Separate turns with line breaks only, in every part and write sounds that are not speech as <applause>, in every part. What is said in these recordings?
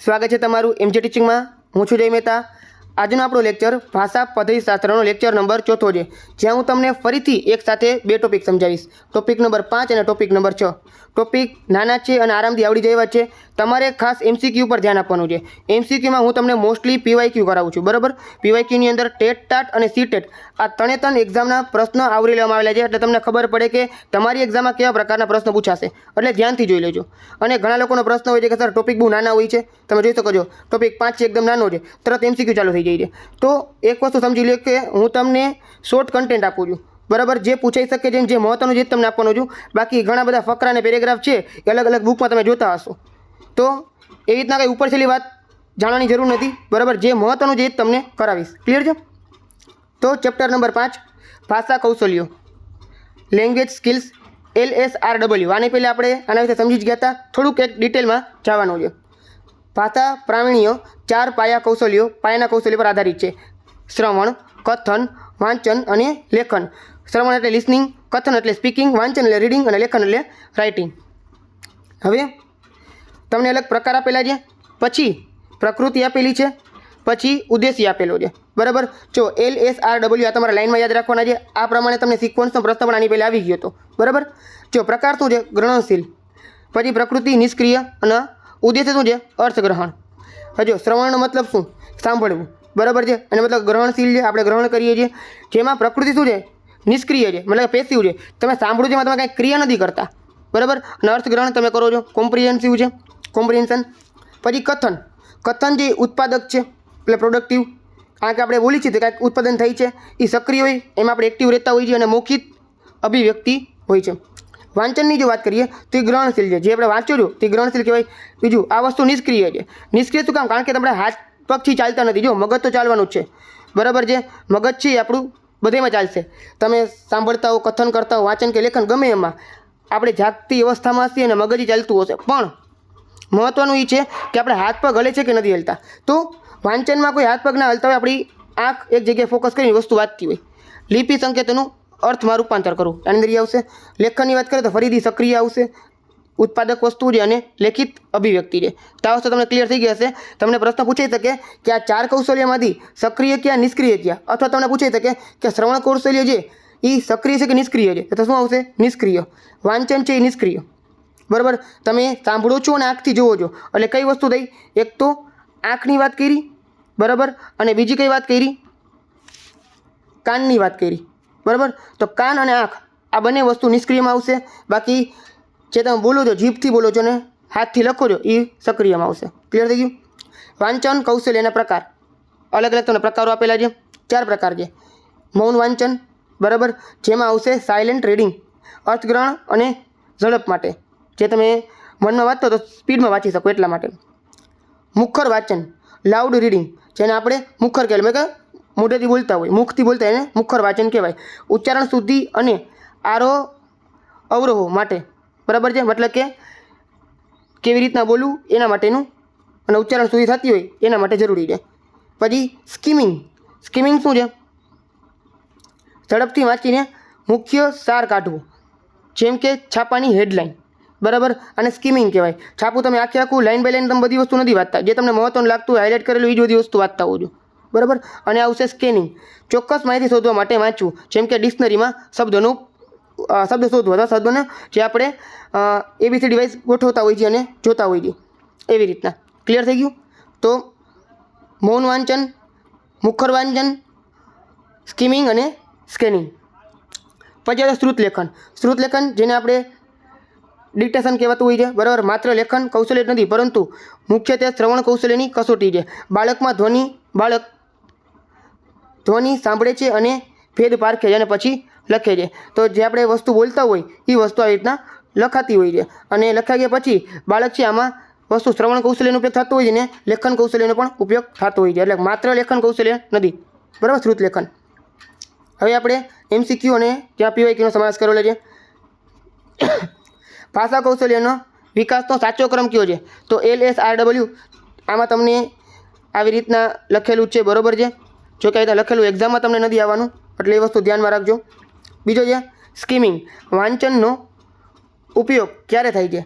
સ્વાગત છે તમારું એમજે ટીચિંગમાં હું છું જય મહેતા. આજનો આપણો લેક્ચર ભાષા પદ્ધતિશાસ્ત્રનો લેક્ચર નંબર ચોથો છે, જ્યાં હું તમને ફરીથી એક સાથે બે ટોપિક સમજાવીશ. ટોપિક નંબર પાંચ અને ટોપિક નંબર છ. ટોપિક નાના છે અને આરામથી આવડી જાય છે. તમારે ખાસ એમસીક્યુ પર ધ્યાન આપવાનું છે. એમસીક્યુમાં હું તમને મોસ્ટલી પીવાયક્યુ કરાવું છું, બરાબર? પીવાયક્યુની અંદર ટેટ, ટાટ અને સી ટેટ. આ ત્રણે ત્રણ એક્ઝામના પ્રશ્નો આવરી લેવામાં આવેલા છે, એટલે તમને ખબર પડે કે તમારી એક્ઝામમાં કેવા પ્રકારના પ્રશ્નો પૂછાશે. એટલે ધ્યાનથી જોઈ લેજો. અને ઘણા લોકોનો પ્રશ્ન હોય છે કે, સર ટોપિક બહુ નાના હોય છે. તમે જોઈ શકો છો. ટોપિક પાંચ છે, એકદમ નાનો છે. તરત એમસીક્યુ ચાલુ થઈ જાય છે તો એક વસ્તુ સમજી લો કે હું તમને શોર્ટ કન્ટેન્ટ આપું છું. બરાબર? જે પૂછાઈ શકે છે જે મહત્વનું જે તમને આપવાનું છું. બાકી ઘણા બધા ફકરા અને પેરેગ્રાફ છે એ અલગ અલગ બુકમાં તમે જોતા હશો. તો એ રીતના કંઈ ઉપર છેલ્લી વાત જાણવાની જરૂર નથી. બરાબર? જે મહત્વનું જે તમને કરાવીશ. ક્લિયર છે? તો ચેપ્ટર નંબર પાંચ, ભાષા કૌશલ્યો. Language skills L S R W આને પહેલાં આપણે આના વિશે સમજી જ ગયા હતા. થોડુંક એક ડિટેલમાં જવાનું છે. ભાષા, પ્રાવીણ્ય, ચાર પાયા કૌશલ્યો, પાયાના કૌશલ્યો પર આધારિત છે. શ્રવણ, કથન, વાંચન અને લેખન. શ્રવણ એટલે લિસનિંગ કથન એટલે સ્પીકિંગ વાંચન એટલે રીડિંગ અને લેખન એટલે રાઇટિંગ હવે, તમને અલગ પ્રકાર આપેલા છે. પછી, પ્રકૃતિ આપેલી છે. પછી, ઉદ્દેશ્ય આપેલો છે. બરાબર? જો એલ એસ આર ડબલ્યુ આ તમારા લાઇનમાં યાદ રાખવાના છે. આ પ્રમાણે તમને સિક્વન્સનો પ્રશ્ન પણ આની પહેલાં આવી ગયો હતો. બરાબર? જો પ્રકાર શું છે? ગ્રહણશીલ. પછી પ્રકૃતિ નિષ્ક્રિય અને ઉદ્દેશ્ય શું છે? અર્થગ્રહણ. હજો શ્રવણનો મતલબ શું? સાંભળવું. બરાબર છે? અને મતલબ ગ્રહણશીલ છે, આપણે ગ્રહણ કરીએ છીએ. જેમાં પ્રકૃતિ શું છે? નિષ્ક્રિય છે, મતલબ પેસિવ છે. તમે સાંભળો છો તમે કાંઈ ક્રિયા નથી કરતા. બરાબર? અને અર્થગ્રહણ તમે કરો છો. કોમ્પ્રિહેન્સિવ છે. કોમ્પ્રિહેન્શન પછી કથન. કથન જે ઉત્પાદક છે, એટલે પ્રોડક્ટિવ કારણ કે આપણે બોલી છીએ તો કાંઈક ઉત્પાદન થાય છે. એ સક્રિય હોય, એમાં આપણે એક્ટિવ રહેતા હોઈએ છીએ અને મૌખિક અભિવ્યક્તિ હોય છે. વાંચનની જો વાત કરીએ, તો એ ગ્રહણશીલ છે. જે આપણે વાંચ્યું છો તે ગ્રહણશીલ કહેવાય. બીજું, આ વસ્તુ નિષ્ક્રિય છે. નિષ્ક્રિય શું કામ? કારણ કે આપણે હાથ પગથી ચાલતા નથી. જો, મગજ તો ચાલવાનું જ છે. બરાબર છે? મગજ છે આપણું બધેમાં ચાલશે. તમે સાંભળતા હો, કથન કરતા હો, વાંચન કે લેખન, ગમે એમાં, આપણે જાગતી અવસ્થામાં હશે અને મગજ ચાલતું હશે. પણ મહત્ત્વનું એ છે કે આપણે હાથ પગ હલે છે કે નથી હલતા? તો, વાંચનમાં કોઈ હાથ પગ ના હલતા હોય, આપણી આંખ એક જગ્યાએ ફોકસ કરીને વસ્તુ વાંચતી હોય. લિપિ સંકેતનું અર્થમાં રૂપાંતર કરવું આની અંદર આવશે. લેખનની વાત કરીએ તો ફરીથી સક્રિય આવશે. ઉત્પાદક વસ્તુ છે અને લેખિત અભિવ્યક્તિ છે. તો વસ્તુ તમને ક્લિયર થઈ ગઈ હશે. તમને પ્રશ્ન પૂછાઈ શકે કે આ ચાર કૌશલ્યમાંથી સક્રિય ક્યાં, નિષ્ક્રિય ક્યાં? અથવા તમને પૂછાઈ શકે કે શ્રવણ કૌશલ્ય છે એ સક્રિય છે કે નિષ્ક્રિય છે? તો શું આવશે? નિષ્ક્રિય. વાંચન છે એ નિષ્ક્રિય. બરાબર? તમે સાંભળો છો અને આંખથી જુઓ છો. એટલે કઈ વસ્તુ થઈ? એક તો આંખની વાત કરી. બરાબર? અને બીજી કઈ વાત કરી? કાનની વાત કરી. બરાબર? તો કાન અને આંખ, આ બંને વસ્તુ નિષ્ક્રિયમાં આવશે. બાકી જે તમે બોલો છો, જીભથી બોલો છો ને, હાથથી લખો છો એ સક્રિયમાં આવશે. ક્લિયર થઈ ગયું? વાંચન કૌશલ્યના પ્રકાર. અલગ અલગ તમને પ્રકારો આપેલા છે. ચાર પ્રકાર છે. મૌન વાંચન, બરાબર? જેમાં આવશે સાયલેન્ટ રીડિંગ અર્થગ્રહણ અને ઝડપ માટે. જે તમે મનમાં વાંચતો તો સ્પીડમાં વાંચી શકો એટલા માટે. મુખર વાંચન લાઉડ રીડિંગ જેને આપણે મુખર કહેવાય. કે મોઢેથી બોલતા હોય, મુખથી બોલતા એને મુખર વાચન કહેવાય. ઉચ્ચારણ શુદ્ધિ અને આરોહ અવરોહો માટે. બરાબર છે? મતલબ કે કેવી રીતના બોલવું, એના માટેનું અને ઉચ્ચારણ શુદ્ધિ થતી હોય, એના માટે જરૂરી છે. પછી સ્કીમિંગ. સ્કીમિંગ શું છે? ઝડપથી વાંચીને મુખ્ય સાર કાઢવું. જેમ કે છાપાની હેડલાઇન બરાબર? અને સ્કીમિંગ કહેવાય. છાપું તમે આખે આખું લાઇન બાય લાઇન તમે બધી વસ્તુ નથી વાંચતા. જે તમને મહત્વનું લાગતું હોય હાઇલાઇટ કરેલું એ જ બધી વસ્તુ વાંચતા હોજો. બરાબર? અને આવશે સ્કેનિંગ ચોક્કસ માહિતી શોધવા માટે વાંચવું. જેમ કે ડિક્શનરીમાં શબ્દોનું શબ્દ શોધવા હતા, શબ્દોને જે આપણે એબીસી ડિવાઇસ ગોઠવતા હોઈએ છીએ અને જોતા હોઈએ છીએ એવી રીતના. ક્લિયર થઈ ગયું? તો મૌન વાંચન, મુખર વાંચન સ્કીમિંગ અને સ્કેનિંગ પછી આવે શ્રુત લેખન. શ્રુત લેખન જેને આપણે ડિક્ટેશન કહેવાતું હોય છે. બરાબર? માત્ર લેખન કૌશલ્ય નથી, પરંતુ મુખ્યત્વે શ્રવણ કૌશલ્યની કસોટી છે. બાળકમાં ધ્વનિ, બાળક ધ્વનિ સાંભળે છે અને ભેદ પારખે છે અને પછી લખે છે. તો જે આપણે વસ્તુ બોલતા હોય એ વસ્તુ આવી રીતના લખાતી હોય છે. અને લખાઈ ગયા પછી બાળક છે, આમાં વસ્તુ શ્રવણ કૌશલ્યનો ઉપયોગ થતો હોય છે ને લેખન કૌશલ્યનો પણ ઉપયોગ થતો હોય છે. એટલે માત્ર લેખન કૌશલ્ય નથી, બરાબર? શ્રુત લેખન. હવે આપણે એમસીક્યુ અને જ્યાં પીવાયક્યુનો સમાવેશ કરેલો છે? <coughs> ભાષા કૌશલ્યનો વિકાસનો સાચો ક્રમ કયો છે? તો એલ એસ આર ડબલ્યુ આમાં તમને આવી રીતના લખેલું છે, બરોબર છે? જો કે અહીંયા લખેલું એક્ઝામમાં તમને નથી આવવાનું, એટલે એ વસ્તુ ધ્યાનમાં રાખજો. બીજો છે સ્કીમિંગ વાંચનનો ઉપયોગ ક્યારે થાય છે?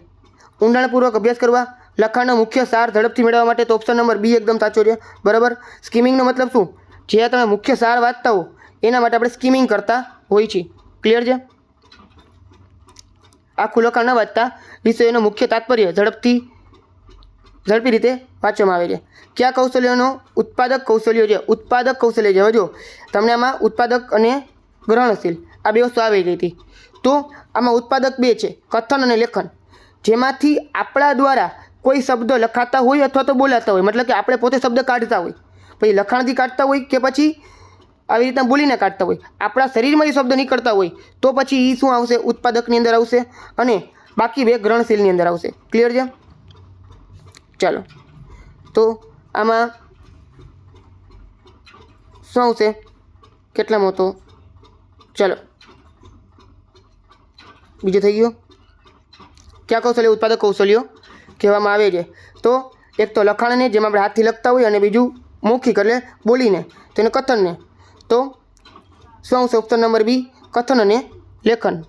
ઊંડાણપૂર્વક અભ્યાસ કરવા, લખાણનો મુખ્ય સાર ઝડપથી મેળવવા માટે તો ઓપ્શન નંબર બી એકદમ સાચો છે. બરાબર? સ્કીમિંગનો મતલબ શું? જે તમે મુખ્ય સાર વાંચતા હો, એના માટે આપણે સ્કીમિંગ કરતા હોઈએ છીએ. ક્લિયર છે? આખું લખાણ ન વાંચતા, વિષયનો મુખ્ય તાત્પર્ય ઝડપથી ઝડપી રીતે વાંચવામાં આવે છે. કયા કૌશલ્યોનો ઉત્પાદક કૌશલ્યો છે? ઉત્પાદક કૌશલ્ય છે. જો તમને આમાં ઉત્પાદક અને ગ્રહણશીલ આ બે વસ્તુ આવી ગઈ હતી. તો આમાં ઉત્પાદક બે છે, કથન અને લેખન. જેમાંથી આપણા દ્વારા કોઈ શબ્દ લખાતા હોય અથવા તો બોલાતા હોય, મતલબ કે આપણે પોતે શબ્દ કાઢતા હોય. પછી લખાણથી કાઢતા હોય કે પછી આવી રીતના બોલીને કાઢતા હોય. આપણા શરીરમાંથી શબ્દ નીકળતા હોય, તો પછી એ શું આવશે? ઉત્પાદકની અંદર આવશે અને બાકી બે ગ્રહણશીલની અંદર આવશે. ક્લિયર છે? ચાલો. તો આમાં શું આવશે? કેટલામાં તો ચાલો. બીજું થઈ ગયું. કયા કૌશલ્ય? ઉત્પાદક કૌશલ્યો કહેવામાં આવે છે. તો એક તો લખાણને, જેમાં આપણે હાથથી લખતા હોય અને બીજું મૌખિક એટલે બોલીને તેને કથનને. તો શું આવશે? ઓપ્શન નંબર બી, કથન અને લેખન.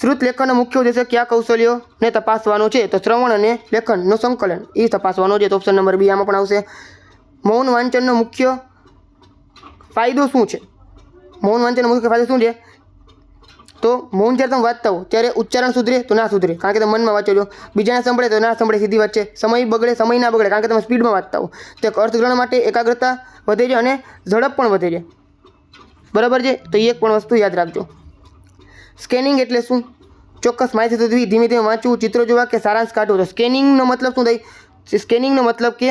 શ્રુત લેખનનો મુખ્ય ઉદ્દેશ્ય કયા કૌશલ્યોને તપાસવાનો છે? તો શ્રવણ અને લેખનનું સંકલન, એ તપાસવાનો છે. તો ઓપ્શન નંબર બી આમાં પણ આવશે. મૌન વાંચનનો મુખ્ય ફાયદો શું છે? મૌન વાંચનનો મુખ્ય ફાયદો શું છે? તો મૌન જ્યારે તમે વાંચતા હો, ત્યારે ઉચ્ચારણ સુધરે તો ના સુધરે. કારણ કે તમે મનમાં વાંચો છો. બીજાને સંભળે તો ના સંભળે, સીધી વાત છે. સમય બગડે, સમય ના બગડે. કારણ કે તમે સ્પીડમાં વાંચતા હો. તો અર્થગ્રહણ માટે એકાગ્રતા વધે છે અને ઝડપ પણ વધે છે. બરાબર છે? તો એ એક પણ વસ્તુ યાદ રાખજો. સ્કેનિંગ એટલે શું? ચોક્કસ માહિતી શોધવી ધીમે ધીમે વાંચવું ચિત્રો જોવા કે સારાંશ કાઢવો તો સ્કેનિંગનો મતલબ શું થાય? સ્કેનિંગનો મતલબ કે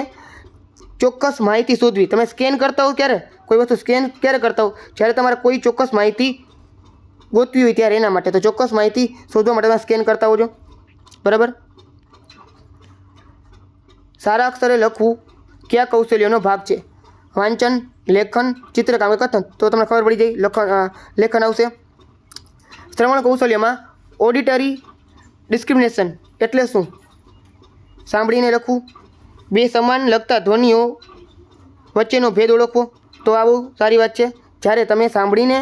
ચોક્કસ માહિતી શોધવી. તમે સ્કેન કરતા હો ક્યારે કોઈ વસ્તુ સ્કેન ક્યારે કરતા હો જ્યારે તમારે કોઈ ચોક્કસ માહિતી ગોતવી હોય ત્યારે એના માટે. તો ચોક્કસ માહિતી શોધવા માટે તમે સ્કેન કરતા હોજો. બરાબર? સારા અક્ષરે લખવું કયા કૌશલ્યોનો ભાગ છે? વાંચન, લેખન, ચિત્રકામ કથન? તો તમને ખબર પડી જાય, લખન લેખન આવશે. શ્રવણ કૌશલ્યમાં ઓડિટરી ડિસ્ક્રિમિનેશન એટલે શું? સાંભળીને લખવું બે સમાન લગતા ધ્વનિઓ વચ્ચેનો ભેદ ઓળખવો. તો આવું, સારી વાત છે. જ્યારે તમે સાંભળીને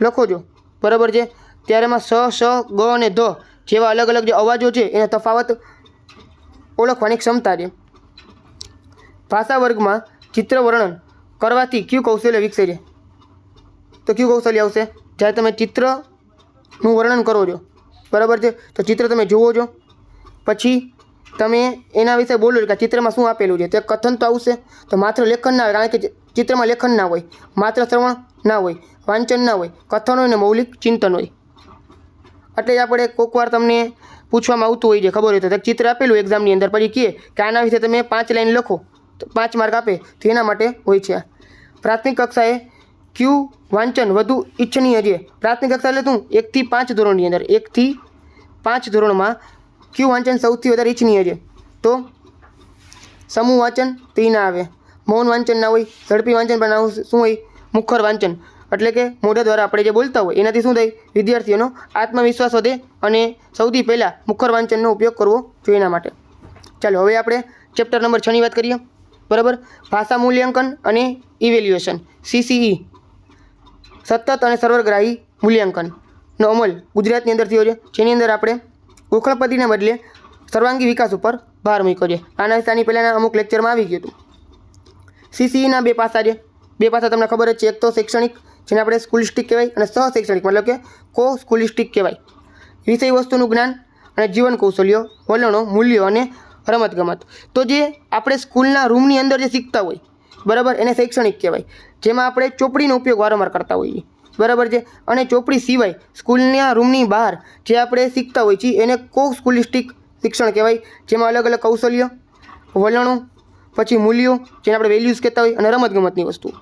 લખો છો, બરાબર છે? ત્યારે એમાં સ સ, ગ અને ધ જેવા અલગ અલગ જે અવાજો છે, એને તફાવત ઓળખવાની ક્ષમતા છે. ભાષા વર્ગમાં ચિત્ર વર્ણન કરવાથી કયું કૌશલ્ય વિકસે છે? તો કયું કૌશલ્ય આવશે? જ્યારે તમે ચિત્રનું વર્ણન કરો છો, બરાબર છે? તો ચિત્ર તમે જુઓ છો. પછી તમે એના વિશે બોલો કે ચિત્રમાં શું આપેલું છે? તે કથન તો આવશે. તો માત્ર લેખન ના આવે કારણ કે ચિત્રમાં લેખન ના હોય. માત્ર શ્રવણ ના હોય, વાંચન ના હોય, કથન હોય ને મૌલિક ચિંતન હોય. એટલે જ આપણે કોઈક વાર તમને પૂછવામાં આવતું હોય છે, ખબર હોય તો. ચિત્ર આપેલું એક્ઝામની અંદર. પછી કહે કે આના વિશે તમે પાંચ લાઈન લખો. તો પાંચ માર્ક આપે. તો એના માટે હોય છે પ્રાથમિક કક્ષાએ ક્યુ વાંચન વધુ ઈચ્છનીય છે. પ્રાથમિક કક્ષા એટલે શું એકથી પાંચ ધોરણની અંદર, એકથી પાંચ ધોરણમાં ક્યુ વાંચન સૌથી વધારે ઈચ્છનીય છે. તો સમૂહ વાંચન તે ના આવે. મૌન વાંચન ના હોય, ઝડપી વાંચન પણ ના હોય. શું હોય? મુખર વાંચન. એટલે કે મોઢા દ્વારા આપણે જે બોલતા હોય, એનાથી શું થાય? વિદ્યાર્થીઓનો આત્મવિશ્વાસ વધે અને સૌથી પહેલાં મુખર વાંચનનો ઉપયોગ કરવો જોઈએ એના માટે. ચાલો, હવે આપણે ચેપ્ટર નંબર છની વાત કરીએ. બરાબર? ભાષા મૂલ્યાંકન અને ઇવેલ્યુએશન સીસીઈ સતત અને સર્વગ્રાહી મૂલ્યાંકનનો અમલ ગુજરાતની અંદર થયો છે. જેની અંદર આપણે ગોખણપતિને બદલે સર્વાંગી વિકાસ ઉપર ભાર મૂક્યો છે. આના વિસ્તારની પહેલાંના અમુક લેક્ચરમાં આવી ગયું હતું. સીસીઈના બે પાસા છે. બે પાસા તમને ખબર જ છે. એક તો શૈક્ષણિક, જેને આપણે સ્કૂલિસ્ટિક કહેવાય, અને સહ શૈક્ષણિક મતલબ કે કો સ્કૂલિસ્ટિક કહેવાય. વિષય વસ્તુનું જ્ઞાન અને જીવન કૌશલ્યો વલણો, મૂલ્યો અને રમતગમત. તો જે આપણે સ્કૂલના રૂમની અંદર જે શીખતા હોય બરાબર? એને શૈક્ષણિક કહેવાય. જેમાં આપણે ચોપડીનો ઉપયોગ વારંવાર કરતા હોઈએ બરાબર છે? અને ચોપડી સિવાય સ્કૂલના રૂમની બહાર જે આપણે શીખતા હોઈએ છીએ, એને કો સ્કૂલિસ્ટિક શિક્ષણ કહેવાય. જેમાં અલગ અલગ કૌશલ્ય, વલણો, પછી મૂલ્યો, જેને આપણે વેલ્યુઝ કહેતા હોય અને રમતગમતની વસ્તુ.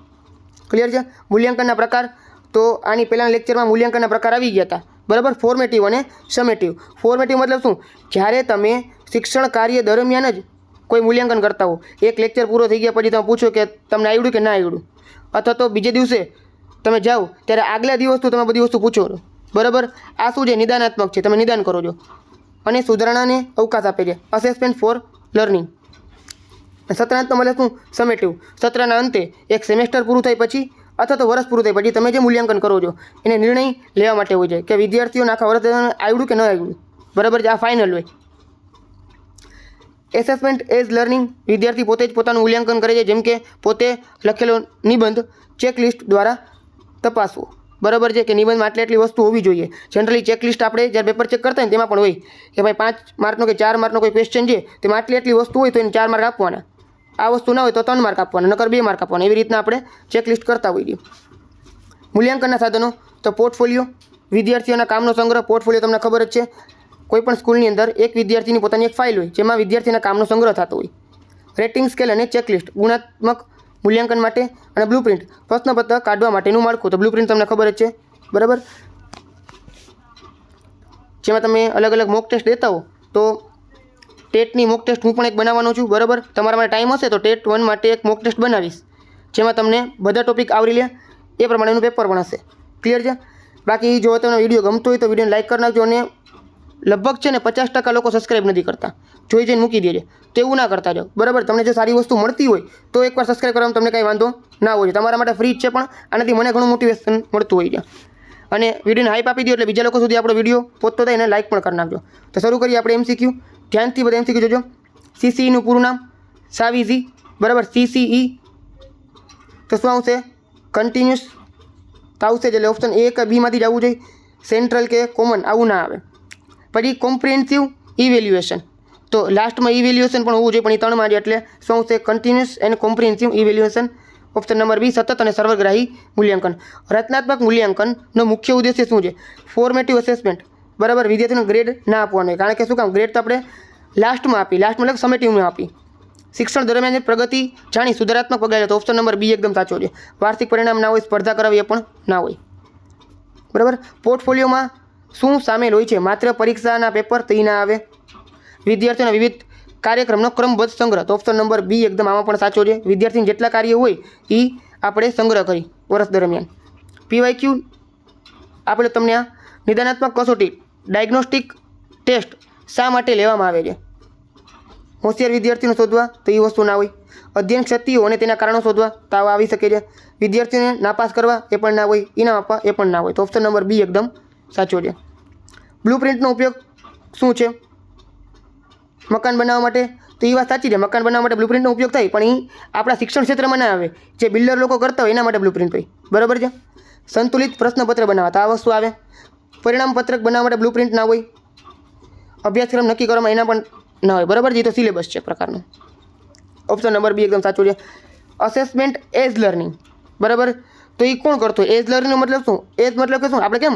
ક્લિયર છે? મૂલ્યાંકનના પ્રકાર. તો આની પહેલાંના લેક્ચરમાં મૂલ્યાંકનના પ્રકાર આવી ગયા હતા. બરાબર? ફોર્મેટિવ અને સમેટિવ. ફોર્મેટિવ મતલબ શું? જ્યારે તમે શિક્ષણ કાર્ય દરમિયાન જ કોઈ મૂલ્યાંકન કરતા હો. એક લેક્ચર પૂરો થઈ ગયા પછી તમે પૂછો કે તમને આવડ્યું કે ના આવડ્યું? અથવા તો બીજે દિવસે તમે જાઓ, ત્યારે આગલા દિવસનું તમે બધી વસ્તુ પૂછો બરાબર? આ શું છે? નિદાનાત્મક છે. તમે નિદાન કરો છો. અને સુધારણાને અવકાશ આપે છે. અસેસમેન્ટ ફોર લર્નિંગ સત્રાંત મળે શું? સમેટિવ. સત્રના અંતે એક સેમેસ્ટર પૂરું થાય પછી અથવા તો વર્ષ પૂરું થાય પછી તમે જે મૂલ્યાંકન કરો છો, એને નિર્ણય લેવા માટે હોય છે કે વિદ્યાર્થીઓને આખા વર્ષ આવડ્યું કે ન આવડ્યું? બરાબર છે? આ ફાઇનલ હોય. એસેસમેન્ટ એઝ લર્નિંગ વિદ્યાર્થી પોતે જ પોતાનું મૂલ્યાંકન કરે છે, જેમ કે પોતે લખેલો નિબંધ ચેકલિસ્ટ દ્વારા તપાસવો. બરાબર છે કે નિબંધમાં આટલી આટલી વસ્તુ હોવી જોઈએ. જનરલી ચેકલિસ્ટ આપણે જ્યારે પેપર ચેક કરતા હોય તેમાં પણ હોય કે ભાઈ પાંચ માર્કનો કે ચાર માર્કનો કોઈ ક્વેશ્ચન છે, તેમાં આટલી આટલી વસ્તુ હોય તો એને ચાર માર્ક આપવાના. આ વસ્તુ ના હોય તો ત્રણ માર્ક આપવાના, નકર બે માર્ક આપવાના. એવી રીતના આપણે ચેકલિસ્ટ કરતા હોઈએ મૂલ્યાંકનના સાધનો, તો પોર્ટફોલિયો વિદ્યાર્થીઓના કામનો સંગ્રહ પોર્ટફોલિયો તમને ખબર જ છે. કોઈપણ સ્કૂલની અંદર એક વિદ્યાર્થીની પોતાની એક ફાઇલ હોય, જેમાં વિદ્યાર્થીના કામનો સંગ્રહ થતો હોય. રેટિંગ સ્કેલ અને ચેકલિસ્ટ, ગુણાત્મક મૂલ્યાંકન માટે અને બ્લુપ્રિન્ટ પ્રશ્નપત્ર કાઢવા માટેનું માળખું. તો બ્લુપ્રિન્ટ તમને ખબર જ છે. બરાબર? જેમાં તમે અલગ અલગ મોક ટેસ્ટ દેતા હો, તો ટેટની મોક ટેસ્ટ હું પણ એક બનાવવાનો છું. બરાબર? તમારા માટે ટાઈમ હશે તો ટેટ વન માટે એક મોક ટેસ્ટ બનાવીશ. જેમાં તમને બધા ટોપિક આવરી લે. એ પ્રમાણેનું પેપર પણ હશે ક્લિયર છે? બાકી જો તમને વીડિયો ગમતો હોય તો વિડીયોને લાઇક કરી નાખજો અને લગભગ છે ને પચાસ ટકા લોકો સબસ્ક્રાઇબ નથી કરતા. જોઈ જઈને મૂકી દેજે. તો એવું ના કરતા જાઓ. બરાબર? તમને જો સારી વસ્તુ મળતી હોય, તો એકવાર સબસ્ક્રાઇબ કરવામાં તમને કંઈ વાંધો ના હોય. તમારા માટે ફ્રી જ છે પણ આનાથી મને ઘણું મોટિવેશન મળતું હોય છે. અને વિડીયોને હાઈપ આપી દો એટલે બીજા લોકો સુધી આપણો વીડિયો પહોંચતો થાય એને લાઇક પણ કરી નાખજો. તો શરૂ કરીએ આપણે એમસીક્યુ ધ્યાનથી બધા એમસીક્યુ જોજો. સીસીઈનું પૂરું નામ સાવીઝી બરાબર? સીસીઈ તો શું આવશે? કન્ટિન્યુઅસ તો આવશે એટલે ઓપ્શન એ કે બીમાંથી જ આવવું જોઈએ. સેન્ટ્રલ કે કોમન આવું ના આવે. પછી કોમ્પ્રિહેન્સિવ ઇવેલ્યુએશન તો લાસ્ટમાં ઇવેલ્યુએશન પણ હોવું જોઈએ, પણ એ ત્રણમાં જ એટલે શું આવશે continuous and comprehensive evaluation option number B સતત અને સર્વગ્રાહી મૂલ્યાંકન. રચનાત્મક મૂલ્યાંકનનો મુખ્ય ઉદ્દેશ્ય શું છે? ફોર્મેટિવ અસેસમેન્ટ બરાબર? વિદ્યાર્થીનો ગ્રેડ ના આપવાનો કારણ કે શું કામ? ગ્રેડ તો આપણે લાસ્ટમાં આપી. લાસ્ટમાં એટલે સમેટિવમાં આપી. શિક્ષણ દરમિયાન પ્રગતિ જાણી સુધારાત્મક પગાર તો ઓપ્શન નંબર બી એકદમ સાચો છે. વાર્ષિક પરિણામ ના હોય, સ્પર્ધા કરાવી એ પણ ના હોય. બરાબર? પોર્ટફોલિયોમાં શું સામેલ હોય છે? માત્ર પરીક્ષાના પેપર તો ના આવે? વિદ્યાર્થીઓના વિવિધ કાર્યક્રમનો ક્રમબદ્ધ સંગ્રહ. તો ઓપ્શન નંબર બી એકદમ આમાં પણ સાચો છે. વિદ્યાર્થીને જેટલા કાર્ય હોય એ આપણે સંગ્રહ કરી વર્ષ દરમિયાન. પીવાય ક્યુ? આપણે તમને આ નિદાનાત્મક કસોટી ડાયગ્નોસ્ટિક ટેસ્ટ શા માટે લેવામાં આવે છે? હોશિયાર વિદ્યાર્થીને શોધવા તો એ વસ્તુ ના હોય. અધ્યયન ક્ષતિઓ અને તેના કારણો શોધવા તાવ આવી શકે છે. વિદ્યાર્થીઓને નાપાસ કરવા એ પણ ના હોય ઇનામ આપવા એ પણ ના હોય. તો ઓપ્શન નંબર બી એકદમ સાચો છે. બ્લુપ્રિન્ટનો ઉપયોગ શું છે? મકાન બનાવવા માટે? તો એ વાત સાચી છે. મકાન બનાવવા માટે બ્લુપ્રિન્ટનો ઉપયોગ થાય, પણ એ આપણા શિક્ષણ ક્ષેત્રમાં ના આવે. જે બિલ્ડર લોકો કરતા હોય એના માટે બ્લુપ્રિન્ટ હોય. બરાબર છે? સંતુલિત પ્રશ્નપત્ર બનાવવા. તો આ વસ્તુ આવે. પરિણામ પત્રક બનાવવા માટે બ્લુપ્રિન્ટ ના હોય. અભ્યાસક્રમ નક્કી કરવામાં એના પણ ના હોય. બરાબર છે? એ તો સિલેબસ છે પ્રકારનો. ઓપ્શન નંબર બી એકદમ સાચું છે. અસેસમેન્ટ એઝ લર્નિંગ બરાબર? તો એ કોણ કરતો એઝ લર્નિંગનો મતલબ શું? એઝ મતલબ કે શું? આપણે કેમ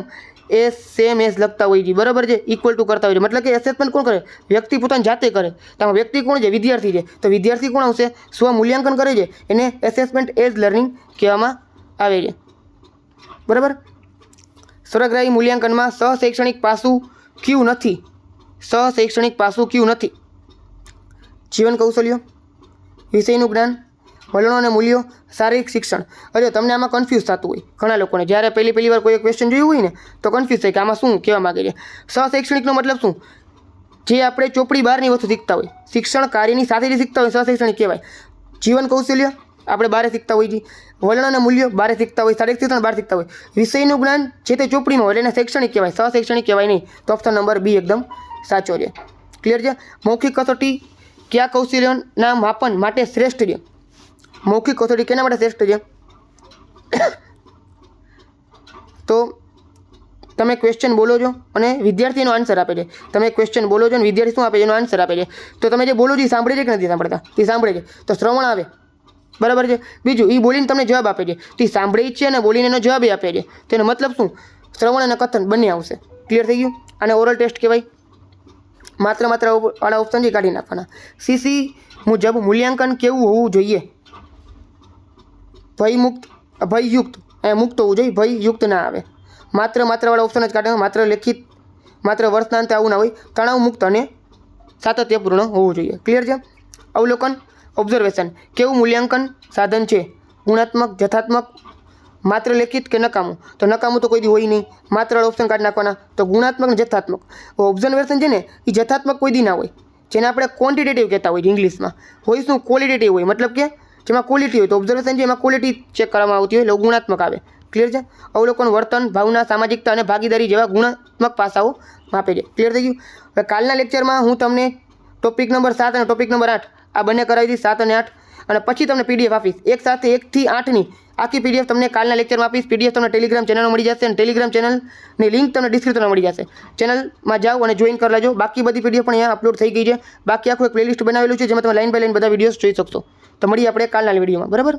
એ સેમ એસ લખતા હોય છે. બરાબર છે? ઇક્વલ ટુ કરતા હોય છે. મતલબ કે એસેસમેન્ટ કોણ કરે? વ્યક્તિ પોતાની જાતે કરે. તો વ્યક્તિ કોણ છે? વિદ્યાર્થી છે. તો વિદ્યાર્થી કોણ આવશે? સ્વ મૂલ્યાંકન કરે છે? એને એસેસમેન્ટ એઝ લર્નિંગ કહેવામાં આવે છે. બરાબર? સર્વગ્રાહી મૂલ્યાંકનમાં સહશૈક્ષણિક પાસું ક્યું નથી? સહશૈક્ષણિક પાસું ક્યું નથી? જીવન કૌશલ્યો? વિષયનું જ્ઞાન? વલણો અને મૂલ્યો, શારીરિક શિક્ષણ. અરે, તમને આમાં કન્ફ્યુઝ થતું હોય. ઘણા લોકોને. જ્યારે પહેલી પહેલી વાર કોઈ ક્વેશ્ચન જોયું હોય ને તો કન્ફ્યુઝ થાય કે આમાં શું કહેવા માગે છે. સશૈક્ષણિકનો મતલબ શું? જે આપણે ચોપડી બહારની વસ્તુ શીખતા હોય. શિક્ષણ કાર્યની સાથે જે શીખતા હોય, સશૈક્ષણિક કહેવાય. જીવન કૌશલ્ય, આપણે બારે શીખતા છીએ. વલણ અને મૂલ્યો બહાર શીખતા હોય. શારીરિક શિક્ષણ બહાર શીખતા હોય. વિષયનું જ્ઞાન જે તે ચોપડીમાં હોય, એને શૈક્ષણિક કહેવાય. સશૈક્ષણિક કહેવાય નહીં. તો ઓપ્શન નંબર બી એકદમ સાચો છે. ક્લિયર છે? મૌખિક કસોટી, કયા કૌશલ્યના માપન માટે શ્રેષ્ઠ છે? મૌખિક કસોટી કેના માટે શ્રેષ્ઠ છે? તો તમે ક્વેશ્ચન બોલો છો અને વિદ્યાર્થીનો આન્સર આપે છે. તમે ક્વેશ્ચન બોલો છો અને વિદ્યાર્થી શું આપે છે? એનો આન્સર આપે છે. તો તમે જે બોલો છો એ સાંભળે છે કે નથી સાંભળતા? તે સાંભળે છે. તો શ્રવણ આવે. બરાબર છે? બીજું એ બોલીને તમને જવાબ આપે છે. તે સાંભળે જ છે અને બોલીને એનો જવાબ આપે છે. તેનો મતલબ શું? શ્રવણ અને કથન બંને આવશે. ક્લિયર થઈ ગયું? અને ઓરલ ટેસ્ટ કહેવાય. માત્ર માત્ર વાળા ઓપ્શન કાઢી નાખવાના. સીસી મુજબ મૂલ્યાંકન કેવું હોવું જોઈએ? ભયમુક્ત ભયયુક્ત એ મુક્ત હોવું જોઈએ, ભયયુક્ત ના આવે. માત્ર માત્રવાળા ઓપ્શન જ કાઢે માત્ર લેખિત, માત્ર વર્ષનાંતે આવું ના હોય. તણાવ મુક્ત અને સાતત્યપૂર્ણ હોવું જોઈએ. ક્લિયર છે? અવલોકન ઓબ્ઝર્વેશન કેવું મૂલ્યાંકન સાધન છે? ગુણાત્મક જથાત્મક માત્ર લેખિત કે નકામું? તો નકામું તો કોઈ દી હોય નહીં. માત્ર ઓપ્શન કાઢી નાખવાના. તો ગુણાત્મક અને જથાત્મક ઓબ્ઝર્વેશન છે ને એ જથાત્મક કોઈ દી ના હોય. જેને આપણે ક્વોન્ટિટેટિવ કહેતા હોય ઇંગ્લિશમાં. હોય શું ક્વોલિટેટિવ હોય? મતલબ કે જેમાં ક્વોલિટી હોય તો ઓબ્ઝર્વેશન છે એમાં ક્વોલિટી ચેક કરવામાં આવતી હોય એટલે ગુણાત્મક આવે. ક્લિયર છે? અવલોકન, વર્તન, ભાવના, સામાજિકતા અને ભાગીદારી જેવા ગુણાત્મક પાસાઓ માપે છે. ક્લિયર થઈ ગયું? હવે કાલના લેક્ચરમાં હું તમને ટોપિક નંબર સાત અને ટોપિક નંબર આઠ આ બંને કરાવી દીધી સાત અને આઠ અને પછી તમને પીડીએફ આપીશ. એક સાથે એકથી આઠની આખી પીડીએફ તમને કાલના લેક્ચરમાં આપીશ. પીડીએફ તમને ટેલિગ્રામ ચેનલ મળી જશે અને ટેલિગ્રામ ચેનલની લિંક તમને ડિસ્ક્રિપ્શનમાં મળી જશે. ચેનલમાં જાઓ અને જોઈન કરી લેજો. બાકી બધી પીડીએફ પણ અહીંયા અપલોડ થઈ ગઈ છે. બાકી આખું એક પ્લેલિસ્ટ બનાવેલું છે જેમાં તમે લાઈન બાય લાઈન બધા વિડીયોઝ જોઈ શકશો. તો મળીએ આપણે કાલના વિડીયોમાં બરાબર?